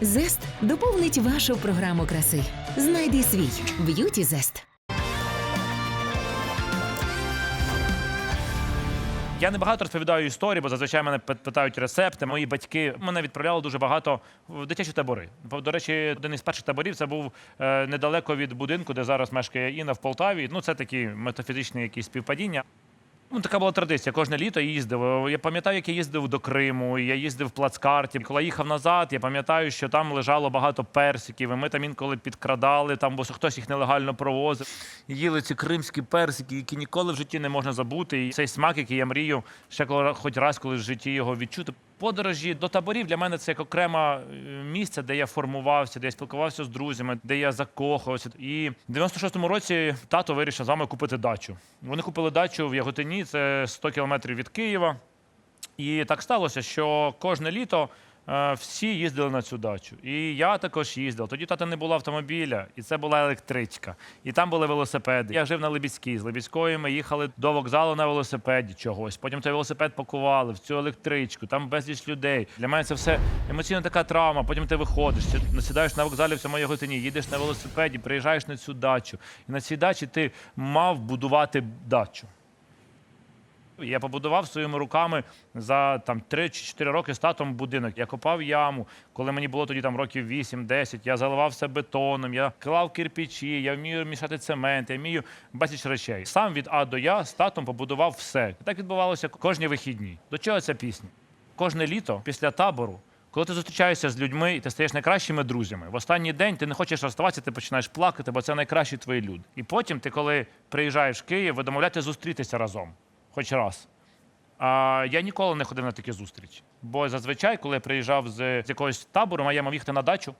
Зест доповнить вашу програму краси. Знайди свій б'юті зест. Я не багато розповідаю історії, бо зазвичай мене питають рецепти. Мої батьки мене відправляли дуже багато в дитячі табори. До речі, один із перших таборів це був е, недалеко від будинку, де зараз мешкає Інна в Полтаві. Ну, це такі метафізичні якісь співпадіння. Ну, така була традиція. Кожне літо їздив. Я пам'ятаю, як я їздив до Криму, я їздив в плацкарті. Коли їхав назад, я пам'ятаю, що там лежало багато персиків. І ми там інколи підкрадали, там, бо хтось їх нелегально провозив. Їли ці кримські персики, які ніколи в житті не можна забути. І цей смак, який я мрію, ще коли хоч раз, коли в житті його відчути. Подорожі до таборів для мене це як окреме місце, де я формувався, де я спілкувався з друзями, де я закохався. І в 96-му році тато вирішив з вами купити дачу. Вони купили дачу в Яготині, це 100 кілометрів від Києва. І так сталося, що кожне літо всі їздили на цю дачу. І я також їздив. Тоді тата не було автомобіля, і це була електричка. І там були велосипеди. Я жив на Лебідській. З Лебідської ми їхали до вокзалу на велосипеді чогось. Потім той велосипед пакували в цю електричку, там безліч людей. Для мене це все емоційна така травма. Потім ти виходиш, сідаєш на вокзалі в цьому Яготині, їдеш на велосипеді, приїжджаєш на цю дачу. І на цій дачі ти мав будувати дачу. Я побудував своїми руками за там 3 чи 4 роки з татом будинок. Я копав яму, коли мені було тоді там років 8-10. Я заливав все бетоном, я клав кирпичі, я вмію мішати цемент, я вмію безліч речей. Сам від А до Я з татом побудував все. Так відбувалося кожні вихідні. До чого ця пісня? Кожне літо після табору. Коли ти зустрічаєшся з людьми і ти стаєш найкращими друзями, в останній день ти не хочеш розставатися, ти починаєш плакати, бо це найкращі твої люди. І потім ти, коли приїжджаєш в Київ, ви домовляєте зустрітися разом, хоч раз. А я ніколи не ходив на такі зустрічі. Бо зазвичай, коли я приїжджав з, якогось табору, я мав їхати на дачу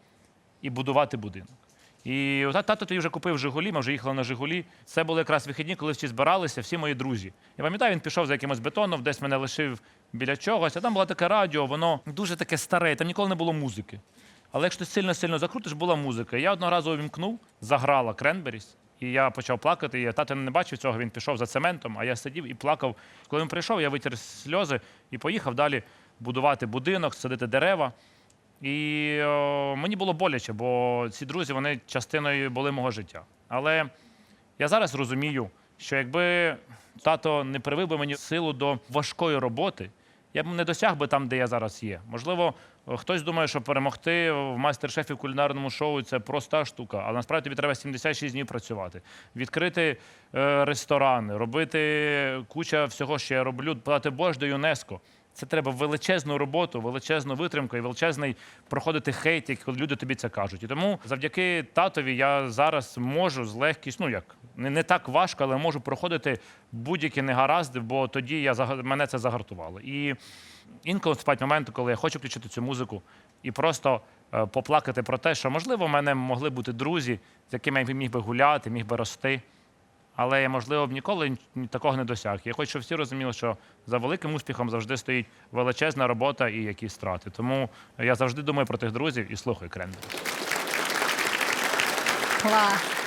і будувати будинок. І от тато тоді вже купив Жигулі, ми вже їхали на Жигулі. Це були якраз вихідні, коли всі збиралися, всі мої друзі. Я пам'ятаю, він пішов за якимось бетоном, десь мене лишив біля чогось, а там було таке радіо, воно дуже таке старе, там ніколи не було музики. Але якщо ти сильно-сильно закрутиш, була музика. Я одного разу увімкнув, заграла Кренберіс, і я почав плакати. І тато не бачив цього, він пішов за цементом, а я сидів і плакав. Коли він прийшов, я витер сльози і поїхав далі будувати будинок, садити дерева. І о, мені було боляче, бо ці друзі вони частиною були мого життя. Але я зараз розумію, що якби тато не привив би мені силу до важкої роботи, я б не досяг би там, де я зараз є. Можливо, хтось думає, що перемогти в майстер-шефі кулінарному шоу це проста штука, але насправді тобі треба 76 днів працювати, відкрити е, ресторани, робити куча всього, що я роблю, подати борщ до ЮНЕСКО. Це треба величезну роботу, величезну витримку і величезний проходити хейт, коли люди тобі це кажуть. І тому завдяки татові я зараз можу з легкістю, ну як не, не так важко, але можу проходити будь-які негаразди, бо тоді я мене це загартувало. І інколи вступають моменти, коли я хочу включити цю музику і просто е, поплакати про те, що можливо в мене могли бути друзі, з якими я міг би гуляти, міг би рости. Але я, можливо, б ніколи такого не досяг. Я хочу, щоб всі розуміли, що за великим успіхом завжди стоїть величезна робота і якісь страти. Тому я завжди думаю про тих друзів і слухаю Крендель. Клас.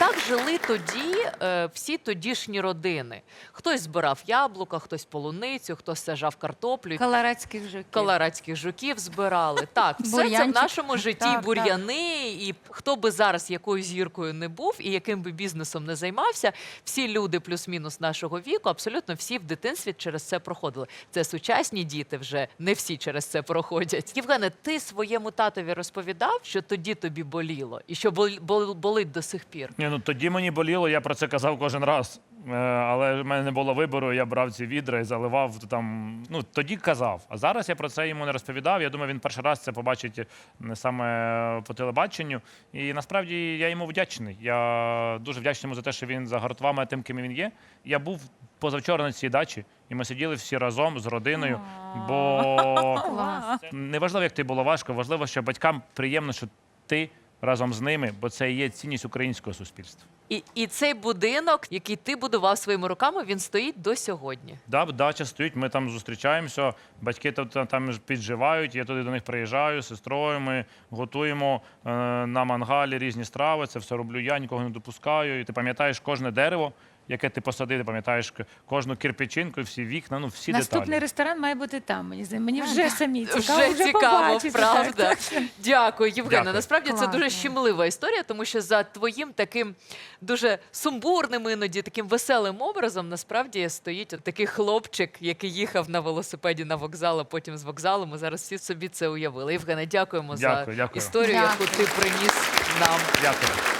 Так жили тоді е, всі тодішні родини. Хтось збирав яблука, хтось полуницю, хтось сажав картоплю. Каларадських жуків. Колорадських жуків збирали. Так, все це в Бур'янчик. нашому житті Так, так. бур'яни, і хто би зараз якою зіркою не був і яким би бізнесом не займався, всі люди плюс-мінус нашого віку, абсолютно всі в дитинстві через це проходили. Це сучасні діти вже не всі через це проходять. Євгене, ти своєму татові розповідав, що тоді тобі боліло, і що бол- бол- болить до сих пір. Ні, ну тоді мені боліло, я про це казав кожен раз. Е, Але в мене не було вибору, я брав ці відра і заливав там. Ну тоді казав. А зараз я про це йому не розповідав. Я думаю, він перший раз це побачить не саме по телебаченню. І насправді я йому вдячний. Я дуже вдячний йому за те, що він загартував мене тим, ким він є. Я був позавчора на цій дачі, і ми сиділи всі разом з родиною. Бо не важливо, як тобі було важко, важливо, що батькам приємно, що ти разом з ними, бо це і є цінність українського суспільства. І, і цей будинок, який ти будував своїми руками, він стоїть до сьогодні. Да, дача стоїть, ми там зустрічаємося, батьки там, там, там підживають, я туди до них приїжджаю з сестрою, ми готуємо е, на мангалі різні страви, це все роблю я, нікого не допускаю. І ти пам'ятаєш кожне дерево, яке ти посадив, пам'ятаєш кожну кирпичинку, всі вікна, ну всі Наступний деталі. ресторан має бути там. Мені здається. Мені вже самі цікаво. Вже, вже цікаво, побачити, правда. так, так. Дякую, Євгена. Дякую. Насправді це дуже щемлива історія, тому що за твоїм таким дуже сумбурним іноді таким веселим образом насправді стоїть от такий хлопчик, який їхав на велосипеді на вокзал, а потім з вокзалу. Ми зараз всі собі це уявили. Євгена, дякуємо Дякую, за дякую. історію, яку ти приніс нам. Дякую.